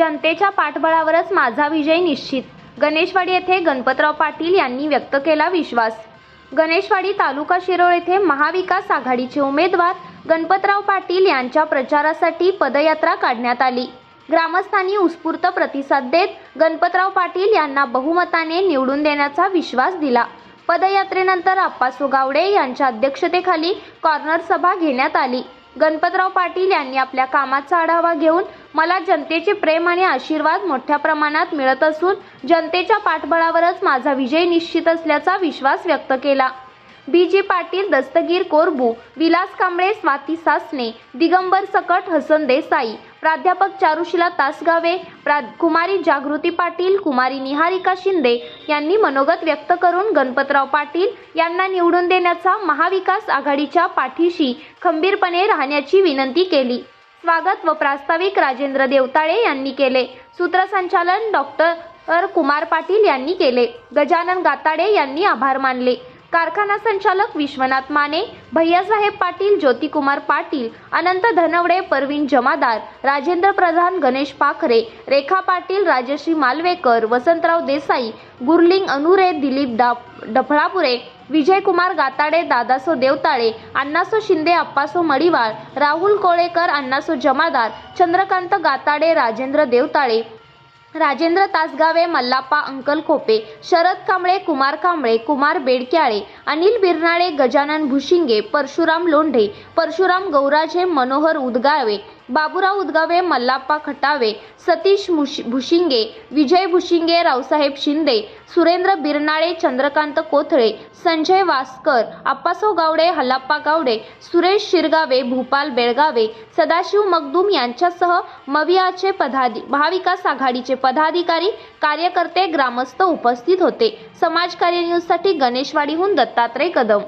जनतेच्या पाठबळावरच माझा विजय निश्चित. गणेशवाडी येथे गणपतराव पाटील यांनी व्यक्त केला विश्वास. गणेशवाडी तालुका शिरोळ येथे महाविकास आघाडीचे उमेदवार गणपतराव पाटील यांच्या प्रचारासाठी पदयात्रा काढण्यात आली. ग्रामस्थांनी उत्स्फूर्त प्रतिसाद देत गणपतराव पाटील यांना बहुमताने निवडून देण्याचा विश्वास दिला. पदयात्रेनंतर आप्पा सुगावडे यांच्या अध्यक्षतेखाली कॉर्नर सभा घेण्यात आली. गणपतराव पाटील यांनी आपल्या कामाचा आढावा घेऊन मला जनतेचे प्रेम आणि आशीर्वाद मोठ्या प्रमाणात मिळत असून जनतेच्या पाठबळावरच माझा विजय निश्चित असल्याचा विश्वास व्यक्त केला. बी. जी. पाटील दस्तगीर कोरबू विलास कांबळे स्वाती सासने दिगंबर सकट हसन देसाई प्राध्यापक चारुशिला तासगावे प्रा कुमारी जागृती पाटील कुमारी निहारिका शिंदे यांनी मनोगत व्यक्त करून गणपतराव पाटील यांना निवडून देण्याचा महाविकास आघाडीच्या पाठीशी खंबीरपणे राहण्याची विनंती केली. स्वागत व प्रास्ताविक राजेंद्र देवताळे यांनी केले. सूत्रसंचालन डॉक्टर कुमार पाटील यांनी केले. गजानन गाताडे यांनी आभार मानले. कारखाना संचालक विश्वनाथ माने भैयासाहेब पाटील ज्योतिकुमार पाटील अनंत धनवडे परवीन जमादार राजेंद्र प्रधान गणेश पाखरे रेखा पाटील राजश्री मालवेकर वसंतराव देसाई गुरलिंग अनुरे दिलीप डा डफळापुरे विजयकुमार गाताडे दादासो देवताळे अण्णासो शिंदे अप्पासो मडिवाळ राहुल कोळेकर अण्णासो जमादार चंद्रकांत गाताडे राजेंद्र देवताळे राजेंद्र तासगावे मल्लाप्पा अंकल खोपे शरद कांबळे कुमार कांबळे कुमार बेडक्याळे अनिल बिरनाळे गजानन भुशिंगे परशुराम लोंढे परशुराम गौराजे मनोहर उदगावे बाबुराव उदगावे मल्लाप्पा खटावे सतीश भुशिंगे विजय भुशिंगे रावसाहेब शिंदे सुरेंद्र बिरनाळे चंद्रकांत कोथळे संजय वासकर आप्पासो गावडे हल्लाप्पा गावडे सुरेश शिरगावे भूपाल बेळगावे सदाशिव मगदूम यांच्यासह मवियाचे पदाधि महाविकास आघाडीचे पदाधिकारी कार्यकर्ते ग्रामस्थ उपस्थित होते. समाजकार्य न्यूजसाठी गणेशवाडीहून दत्तात्रय कदम.